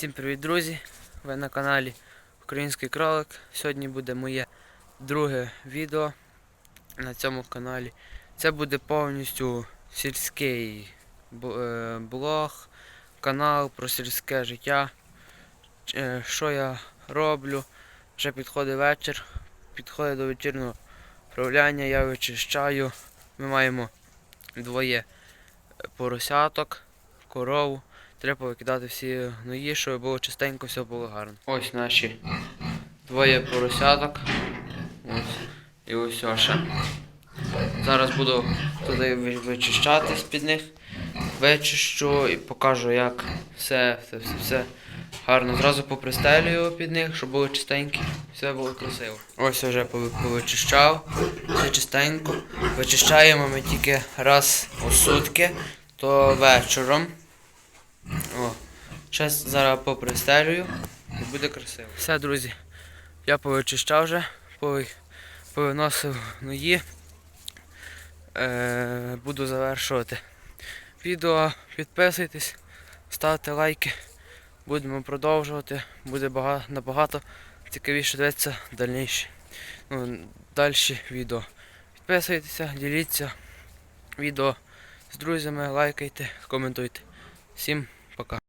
Всім привіт, друзі! Ви на каналі Український кролик. Сьогодні буде моє друге відео на цьому каналі. Це буде повністю сільський е, блог, канал про сільське життя. Е, Що я роблю? Вже підходить вечір, підходить до вечірнього правляння, я вичищаю. Ми маємо двоє поросяток, корову. Треба повикидати всі гної, щоб було чистенько, все було гарно. Ось наші двоє поросяток. Ось. І ось ще. Зараз буду туди ви- вичищати з-під них. Вичищу і покажу, як все, все, все, все гарно. Зразу попристелюю під них, щоб було чистенько, все було красиво. Ось вже повичищав, все чистенько. Вичищаємо ми тільки раз у сутки, то вечором. Зараз зараз попристелюю і буде красиво. Все, друзі. Я повичищав вже, повиносив ної. Е, буду завершувати відео. Підписуйтесь, ставте лайки. Будемо продовжувати. Буде багато, набагато цікавіше дивитися дальніші. Ну, далі відео. Підписуйтеся, діліться відео з друзями, лайкайте, коментуйте. Всім пока.